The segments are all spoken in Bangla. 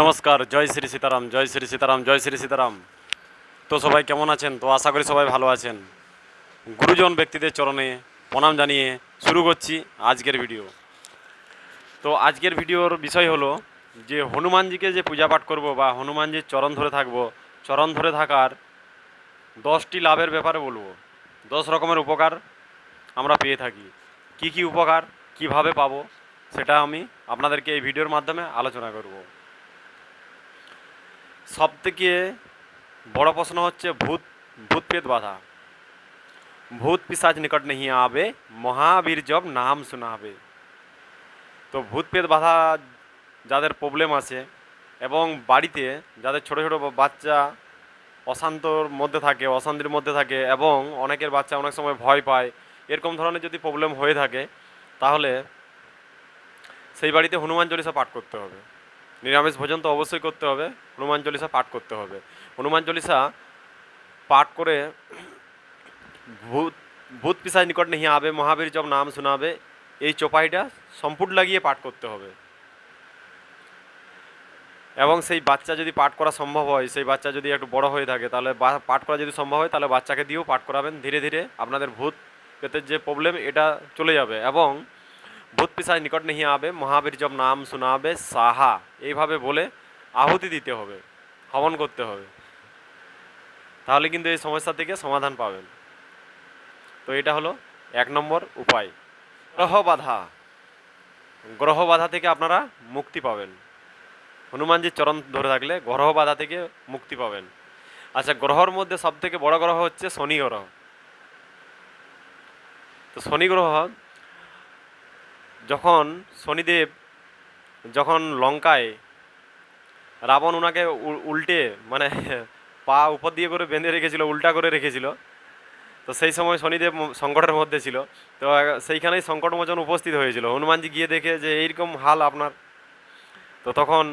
নমস্কার, জয় শ্রী সীতারাম, জয় শ্রী সীতারাম, জয় শ্রী সীতারাম। তো সবাই কেমন আছেন? তো আশা করি সবাই ভালো আছেন। গুরুজন ব্যক্তিদের চরণে প্রণাম জানিয়ে শুরু করছি আজকের ভিডিও। তো আজকের ভিডিওর বিষয় হলো যে হনুমানজিকে যে পূজা পাঠ করব বা হনুমানজির চরণ ধরে থাকব, চরণ ধরে থাকার দশটি লাভের ব্যাপারে বলব। দশ রকমের উপকার আমরা পেয়ে থাকি। কি কি উপকার, কীভাবে পাবো, সেটা আমি আপনাদেরকে এই ভিডিওর মাধ্যমে আলোচনা করব। সবথেকে বড় প্রশ্ন হচ্ছে ভূত ভূত পেত বাধা। ভূত পিসাজ নিকট নেহি আবে, মহাবীর জব নাম শোনাবে। তো ভূত পেত বাধা যাদের প্রবলেম আছে এবং বাড়িতে যাদের ছোট ছোট বাচ্চা অশান্তর মধ্যে থাকে, অশান্তির মধ্যে থাকে এবং অনেকের বাচ্চা অনেক সময় ভয় পায়, এরকম ধরনের যদি প্রবলেম হয়ে থাকে, তাহলে সেই বাড়িতে হনুমান চল্লিশা পাঠ করতে হবে। নিরামিষ ভোজন তো অবশ্যই করতে হবে। হনুমান চল্লিশা পাঠ করতে হবে। হনুমান চল্লিশা পাঠ করে ভূত ভূত পিসায় নিকট নেই আবে, মহাবীর জব নাম শোনাবে। এই চোপাইটা সম্পূর্ণ লাগিয়ে পাঠ করতে হবে। এবং সেই বাচ্চা যদি পাঠ করা সম্ভব হয়, সেই বাচ্চা যদি একটু বড় হয়ে থাকে, তাহলে পাঠ করা যদি সম্ভব হয়, তাহলে বাচ্চাকে দিয়েও পাঠ করাবেন। ধীরে ধীরে আপনাদের ভূত পেতের যে প্রবলেম এটা চলে যাবে। এবং ভূত পিসায় নিকট নেই আবে মহাবীর জব নাম শোনাবে, সাহা। এইভাবে বলে আহুতি দিতে হবে, হবন করতে হবে। তাহলে কিন্তু এই সমস্যা থেকে সমাধান পাবেন। তো এটা হলো এক নম্বর উপায়। গ্রহ বাধা গ্রহ বাধা থেকে আপনারা মুক্তি পাবেন। হনুমানজির চরণ ধরে থাকলে গ্রহ বাধা থেকে মুক্তি পাবেন। আচ্ছা গ্রহর মধ্যে সব থেকে বড় গ্রহ হচ্ছে শনি গ্রহ। তো শনি গ্রহ যখন শনিদেব যখন লঙ্কায় রাবণ ওনাকে উল্টে মানে পা উপর দিয়ে করে বেঁধে রেখেছিল, উল্টা করে রেখেছিল, তো সেই সময় শনিদেব সংকটের মধ্যে ছিল। তো সেইখানেই সংকটমোচন উপস্থিত হয়েছিল। হনুমানজি গিয়ে দেখে যে, এইরকম হাল আপনার। তো তখন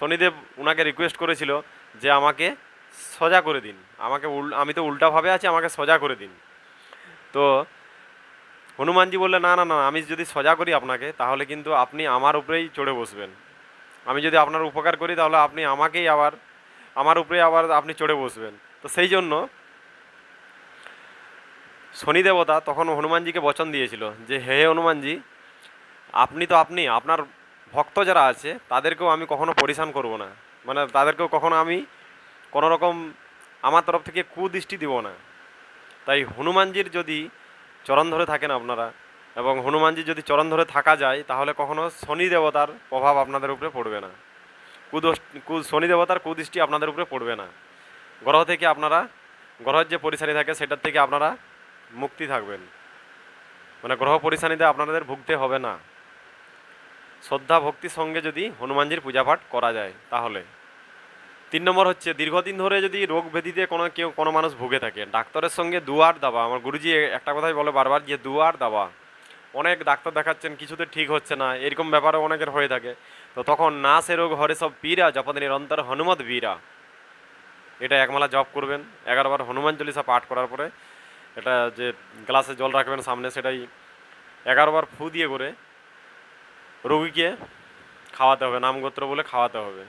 শনিদেব ওনাকে রিকোয়েস্ট করেছিল যে, আমাকে সজা করে দিন। আমাকে আমি তো উল্টাভাবে আছি, আমাকে সজা করে দিন। তো হনুমানজি বললে না না না, আমি যদি সজা করি আপনাকে, তাহলে কিন্তু আপনি আমার উপরেই চড়ে বসবেন। আমি যদি আপনার উপকার করি, তাহলে আপনি আমাকেই আবার, আমার উপরে আবার আপনি চড়ে বসবেন। তো সেই জন্য শনি দেবতা তখন হনুমানজিকে বচন দিয়েছিল যে, হে হনুমানজি, আপনি তো আপনি, আপনার ভক্ত যারা আছে, তাদেরকেও আমি কখনো পরিশান করব না। মানে তাদেরকেও কখনো আমি কোনো রকম আমার তরফ থেকে কুদৃষ্টি দিব না। তাই হনুমানজির যদি চরণ ধরে থাকেন আপনারা। এবং হনুমানজি যদি চরণ ধরে থাকা যায়, তাহলে কখনো শনি দেবতার প্রভাব আপনাদের উপরে পড়বে না। কুদোষ কু- শনি দেবতার কুদৃষ্টি আপনাদের উপরে পড়বে না। গ্রহ থেকে আপনারা গ্রহের যে পরিশানি থাকে, সেটার থেকে আপনারা মুক্তি থাকবেন। মানে গ্রহ পরিশানিতে আপনাদের ভুগতে হবে না। শ্রদ্ধা ভক্তির সঙ্গে যদি হনুমানজির পূজাপাঠ করা যায়, তাহলে। তিন নম্বর হচ্ছে, দীর্ঘদিন ধরে যদি রোগ ব্যাধিতে কোনো কেউ, কোনো মানুষ ভুগে থাকে, ডাক্তারের সঙ্গে দুয়ার দাবা। আমার গুরুজি একটা কথাই বলে বারবার যে, দুয়ার দাবা। অনেক ডাক্তার দেখাচ্ছেন, কিছুতে ঠিক হচ্ছে না, এরকম ব্যাপারও অনেকের হয়ে থাকে। তো তখন না সে রোগ, হরে সব পীরা জপদ নিরন্তর হনুমত বীরা। এটা একমালা জপ করবেন, এগারোবার হনুমান চল্লিশা পাঠ করার পরে। এটা যে গ্লাসে জল রাখবেন সামনে, সেটাই এগারোবার ফু দিয়ে করে রোগীকে খাওয়াতে হবে, নামগোত্র বলে খাওয়াতে হবে।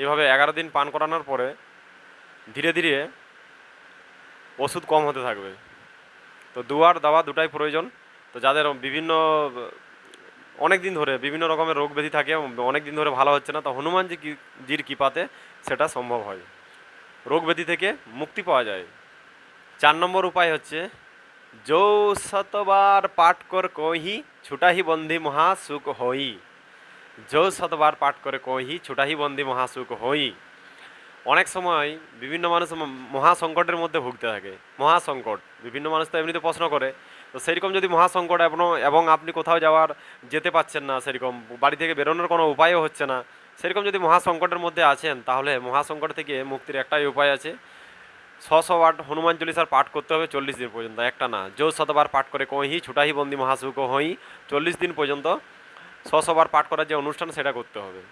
এইভাবে এগারো দিন পান করানোর পরে ধীরে ধীরে ওষুধ কম হতে থাকবে। তো দুয়ার, দাওয়া দুটাই প্রয়োজন। তো যাদের বিভিন্ন, অনেক দিন ধরে বিভিন্ন রকমের রোগ ব্যাধি থাকে অনেক দিন ধরে ভালো হচ্ছে না, তো হনুমানজি জির কৃপাতে সেটা সম্ভব হয়। রোগ ব্যাধি থেকে মুক্তি পাওয়া যায়। চার নম্বর উপায় হচ্ছে, যৌ শতবার পাঠ কর কহি, ছুটাহি বন্ধি মহা সুখ হই। যৌ শতবার পাঠ করে কহি ছুটাহি বন্দি মহাসুখ হই অনেক সময় বিভিন্ন মানুষ মহাসংকটের মধ্যে ভুগতে থাকে মহাসংকট বিভিন্ন মানুষ তো এমনিতে প্রশ্ন করে তো সেরকম যদি মহাসংকট এবং আপনি কোথাও যাওয়ার যেতে পাচ্ছেন না সেরকম বাড়ি থেকে বেরোনোর কোনো উপায়ও হচ্ছে না সেরকম যদি মহাসংকটের মধ্যে আছেন তাহলে মহাসংকট থেকে মুক্তির একটাই উপায় আছে ছশো বার হনুমান চল্লিশার পাঠ করতে হবে চল্লিশ দিন পর্যন্ত একটা না যৌ শতবার পাঠ করে কহি ছুটাহি বন্দি মহাসুখ হই চল্লিশ দিন পর্যন্ত ছশো বার পাঠ করার যে অনুষ্ঠান, সেটা করতে হবে।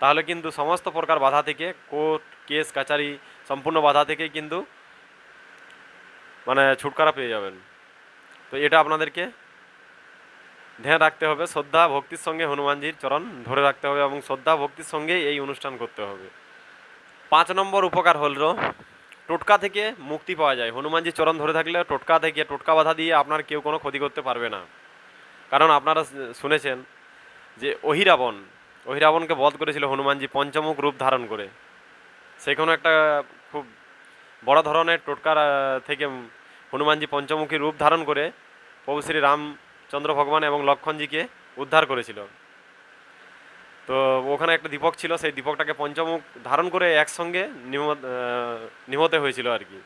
তাহলে কিন্তু সমস্ত প্রকার বাধা থেকে, কোর্ট, কেস, কাচারি, সম্পূর্ণ বাধা থেকে কিন্তু মানে ছুটকারা পেয়ে যাবেন। তো এটা আপনাদেরকে ধ্যান রাখতে হবে। শ্রদ্ধা, ভক্তির সঙ্গে হনুমানজির চরণ ধরে রাখতে হবে এবং শ্রদ্ধা, ভক্তির সঙ্গে এই অনুষ্ঠান করতে হবে। পাঁচ নম্বর উপকার হলো টোটকা থেকে মুক্তি পাওয়া যায়। হনুমানজির চরণ ধরে থাকলে টোটকা থেকে টোটকা বাধা দিয়ে আপনার কেউ কোনো ক্ষতি করতে পারবে না। কারণ আপনারা শুনেছেন যে অহিরাবণ, অহিরাবণকে বধ করেছিল হনুমানজি পঞ্চমুখ রূপ ধারণ করে। সেখানে একটা খুব বড় ধরনের টোটকার থেকে হনুমানজি পঞ্চমুখী রূপ ধারণ করে প্রভু শ্রী রামচন্দ্র ভগবান এবং লক্ষণজিকে উদ্ধার করেছিল। তো ওখানে একটা দীপক ছিল, সেই দীপকটাকে পঞ্চমুখ ধারণ করে একসঙ্গে নিহতে হয়েছিল আর কি।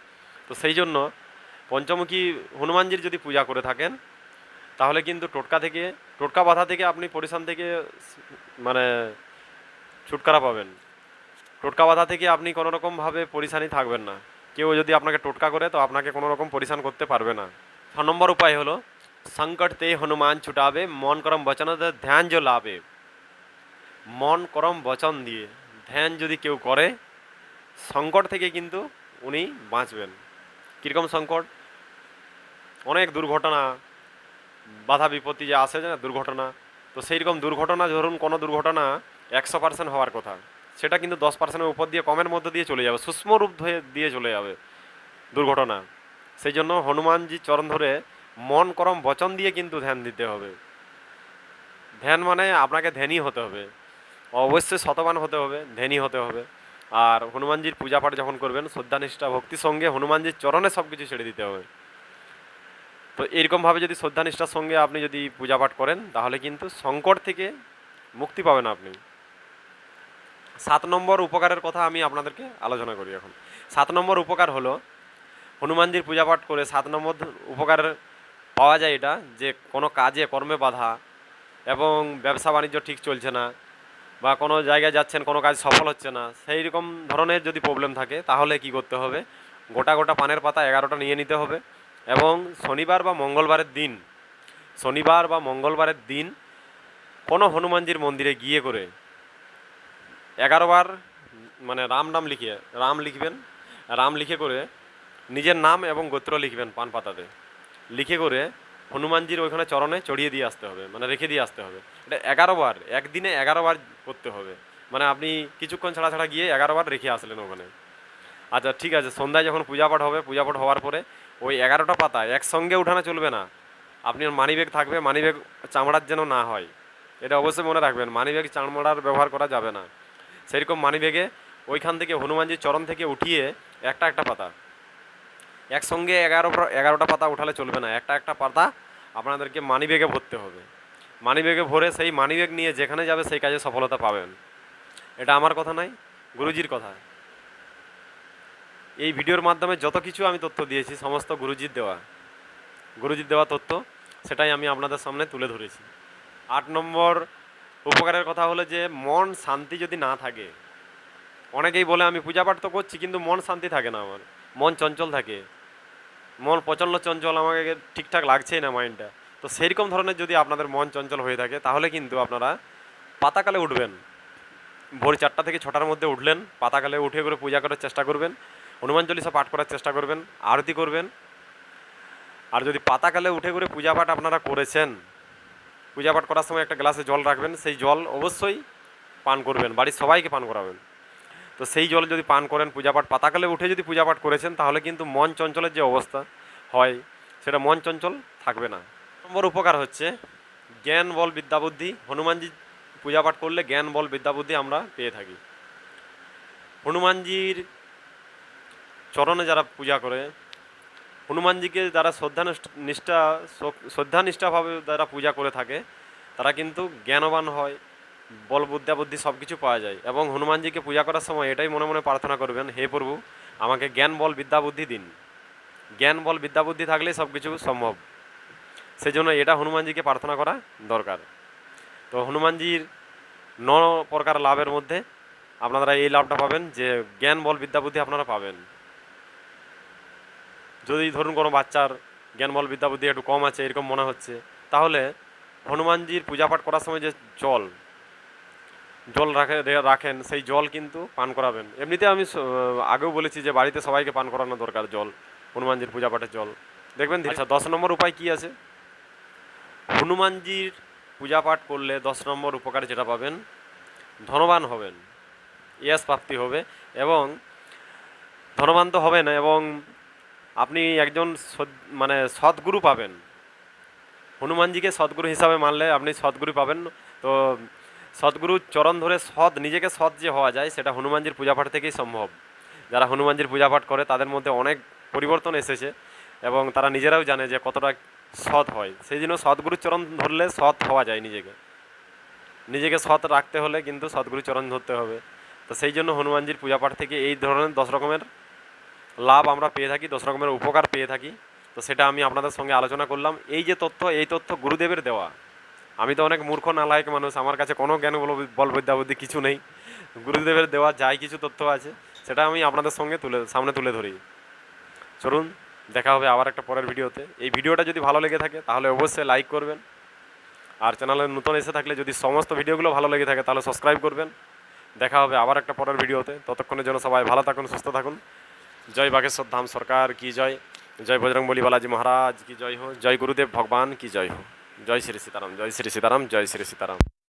তো সেই জন্য পঞ্চমুখী হনুমানজির যদি পূজা করে থাকেন তাহলে কিন্তু টোটকা থেকে, টোটকা বাধা থেকে আপনি পরিশ্রম থেকে মানে ছুটকারা পাবেন। টোটকা বাধা থেকে আপনি কোনো রকমভাবে পরিশানি থাকবেন না। কেউ যদি আপনাকে টোটকা করে তো আপনাকে কোনো রকম পরিশান করতে পারবে না। ছ নম্বর উপায় হলো, সংকট তে হনুমান ছুটাবে, মন করম বচন ধ্যান जो লাভে মন করম বচন দিয়ে ধ্যান যদি কেউ করে, সংকট থেকে কিন্তু উনি বাঁচবেন। কীরকম সংকট? অনেক দুর্ঘটনা বাধা বিপত্তি যে আসে না, দুর্ঘটনা, তো সেই রকম দুর্ঘটনা ধরুন, কোনো দুর্ঘটনা একশো পার্সেন্ট হওয়ার কথা। সেটা কিন্তু দশ পার্সেন্টের উপর দিয়ে কমের মধ্যে দিয়ে চলে যাবে সূক্ষ্ম রূপ দিয়ে চলে যাবে দুর্ঘটনা। সেই জন্য হনুমানজি চরণ ধরে মন করম বচন দিয়ে কিন্তু ধ্যান দিতে হবে। ধ্যান মানে আপনাকে ধ্যানই হতে হবে। অবশ্যই শতবান হতে হবে, ধ্যানই হতে হবে। আর হনুমানজির পূজা পাঠ যখন করবেন, শ্রদ্ধানিষ্ঠা, ভক্তির সঙ্গে হনুমানজির চরণে সব কিছু ছেড়ে দিতে হবে। তো এরকমভাবে যদি শ্রদ্ধানিষ্ঠার সঙ্গে আপনি যদি পূজা পাঠ করেন, তাহলে কিন্তু সংকট থেকে মুক্তি পাবেন আপনি। সাত নম্বর উপকারের কথা আমি আপনাদেরকে আলোচনা করি এখন। সাত নম্বর উপকার হলো, হনুমানজির পূজা পাঠ করে সাত নম্বর উপকার পাওয়া যায় এটা, যে কোনো কাজে কর্মে বাধা এবং ব্যবসা বাণিজ্য ঠিক চলছে না বা কোনো জায়গায় যাচ্ছেন, কোনো কাজ সফল হচ্ছে না, সেই রকম ধরনের যদি প্রবলেম থাকে, তাহলে কি করতে হবে? গোটা গোটা পানের পাতা এগারোটা নিয়ে নিতে হবে। এবং শনিবার বা মঙ্গলবারের দিন, শনিবার বা মঙ্গলবারের দিন কোনো হনুমানজির মন্দিরে গিয়ে করে এগারো বার মানে রাম নাম লিখিয়ে, রাম লিখবেন, রাম লিখে করে নিজের নাম এবং গোত্র লিখবেন পান পাতাতে। লিখে করে হনুমানজির ওইখানে চরণে চড়িয়ে দিয়ে আসতে হবে মানে রেখে দিয়ে আসতে হবে। এটা এগারো বার, একদিনে এগারো বার করতে হবে। মানে আপনি কিছুক্ষণ ছাড়া ছাড়া গিয়ে এগারো বার রেখে আসলেন ওখানে। আচ্ছা ঠিক আছে, সন্ধ্যায় যখন পূজা পাঠ হবে পূজা পাঠ হওয়ার পরে ওই এগারোটা পাতা একসঙ্গে উঠানো চলবে না। আপনার মানিব্যাগ থাকবে মানি মানিব্যাগ চামড়ার যেন না হয়। এটা অবশ্যই মনে রাখবেন মানি মানিব্যাগ চামড়ার ব্যবহার করা যাবে না। সেরকম মানিব্যাগে ওইখান থেকে হনুমানজির চরণ থেকে উঠিয়ে একটা একটা পাতা। একসঙ্গে এগারো এগারোটা পাতা উঠালে চলবে না, একটা একটা পাতা আপনাদেরকে মানিব্যাগে ভরতে হবে। মানিব্যাগে ভরে সেই মানি মানিব্যাগ নিয়ে যেখানে যাবে সেই কাজে সফলতা পাবেন। এটা আমার কথা নয়, গুরুজির কথা। এই ভিডিওর মাধ্যমে যত কিছু আমি তথ্য দিয়েছি, সমস্ত গুরুজির দেওয়া গুরুজির দেওয়া তথ্য, সেটাই আমি আপনাদের সামনে তুলে ধরেছি। আট নম্বর উপকারের কথা হলো যে, মন শান্তি যদি না থাকে, অনেকেই বলে আমি পূজা পাঠ তো করছি, কিন্তু মন শান্তি থাকে না আমার, মন চঞ্চল থাকে। মন প্রচণ্ড চঞ্চল, আমাকে ঠিকঠাক লাগছেই না মাইন্ডটা। তো সেইরকম ধরনের যদি আপনাদের মন চঞ্চল হয়ে থাকে, তাহলে কিন্তু আপনারা পাতাকালে উঠবেন। ভোর চারটা থেকে ছটার মধ্যে উঠলেন, পাতাকালে উঠে করে পূজা করার চেষ্টা করবেন। হনুমান চল্লিশা পাঠ করার চেষ্টা করবেন, আরতি করবেন। আর যদি পাতাকালে উঠে করে পূজা পাঠ আপনারা করেছেন, পূজা পাঠ করার সময় একটা গ্লাসে জল রাখবেন, সেই জল অবশ্যই পান করবেন, বাড়ির সবাইকে পান করাবেন। তো সেই জল যদি পান করেন, পূজা পাঠ পাতাকালে উঠে যদি পূজা পাঠ করেছেন, তাহলে কিন্তু মন চঞ্চলের যে অবস্থা হয়, সেটা মন চঞ্চল থাকবে না। নম্বর উপকার হচ্ছে, জ্ঞান, বল, বিদ্যা, বুদ্ধি। হনুমানজি পূজা পাঠ করলে জ্ঞান, বল, বিদ্যা, বুদ্ধি আমরা পেয়ে থাকি। হনুমানজির চরণে যারা পূজা করে, হনুমানজিকে যারা শ্রদ্ধা নিষ্ঠা শ্রদ্ধা নিষ্ঠাভাবে যারা পূজা করে থাকে, তারা কিন্তু জ্ঞানবান হয়, বল বুদ্ধা বুদ্ধি সব কিছু পাওয়া যায়। এবং হনুমানজিকে পূজা করার সময় এটাই মনে মনে প্রার্থনা করবেন, হে প্রভু, আমাকে জ্ঞান, বল, বিদ্যা, বুদ্ধি দিন। জ্ঞান, বল, বিদ্যা, বুদ্ধি থাকলেই সব কিছু সম্ভব। সেই জন্য এটা হনুমানজিকে প্রার্থনা করা দরকার। তো হনুমানজির ন প্রকার লাভের মধ্যে আপনারা এই লাভটা পাবেন যে জ্ঞান, বল, বিদ্যা, বুদ্ধি আপনারা পাবেন। যদি ধরুন কোনো বাচ্চার জ্ঞান বল বিদ্যা বুদ্ধি একটু কম আছে, এরকম মনে হচ্ছে, তাহলে হনুমানজির পূজা পাঠ করার সময় যে জল জল রাখে রাখেন, সেই জল কিন্তু পান করাবেন। এমনিতে আমি আগেও বলেছি যে বাড়িতে সবাইকে পান করানো দরকার জল, হনুমানজির পূজা পাঠের জল। দেখবেন আচ্ছা দশ নম্বর উপায় কি আছে? হনুমানজির পূজা পাঠ করলে দশ নম্বর উপকার যেটা পাবেন, ধনবান হবেন ইয়াস প্রাপ্তি হবে, এবং ধনবান তো হবেন এবং আপনি একজন মানে সদ্গুরু পাবেন। হনুমানজিকে সদ্গুরু হিসাবে মানলে আপনি সদ্গুরু পাবেন। তো সদ্গুরুর চরণ ধরে সৎ, নিজেকে সৎ যে হওয়া যায়, সেটা হনুমানজির পূজাপাঠ থেকেই সম্ভব। যারা হনুমানজির পূজাপাঠ করে, তাদের মধ্যে অনেক পরিবর্তন এসেছে এবং তারা নিজেরাও জানে যে কতটা সৎ হয়। সেই জন্য সদ্গুরুর চরণ ধরলে সৎ হওয়া যায় নিজেকে। নিজেকে সৎ রাখতে হলে কিন্তু সদ্গুরুর চরণ ধরতে হবে। তো সেই জন্য হনুমানজির পূজাপাঠ থেকে এই ধরনের দশ রকমের লাভ আমরা পেয়ে থাকি, দশ রকমের উপকার পেয়ে থাকি। তো সেটা আমি আপনাদের সঙ্গে আলোচনা করলাম। এই যে তথ্য, এই তথ্য গুরুদেবের দেওয়া। আমি তো অনেক মূর্খ, নালায়ক মানুষ, আমার কাছে কোনো জ্ঞান বল বল বিদ্যা বুদ্ধি কিছু নেই। গুরুদেবের দেওয়া যাই কিছু তথ্য আছে, সেটা আমি আপনাদের সঙ্গে তুলে, সামনে তুলে ধরি। চলুন, দেখা হবে আবার একটা পরের ভিডিওতে। এই ভিডিওটা যদি ভালো লেগে থাকে, তাহলে অবশ্যই লাইক করবেন। আর চ্যানেলে নতুন এসে থাকলে যদি সমস্ত ভিডিওগুলো ভালো লেগে থাকে, তাহলে সাবস্ক্রাইব করবেন। দেখা হবে আবার একটা পরের ভিডিওতে। ততক্ষণের জন্য সবাই ভালো থাকুন, সুস্থ থাকুন। জয় বাগেশ্বর ধাম সরকার কি জয়? জয় বজরং বলি বালাজি মহারাজ কি জয় হো? জয় গুরুদেব ভগবান কি জয় হো? জয় শ্রী সীতারাম, জয় শ্রী সীতারাম, জয় শ্রী সীতারাম।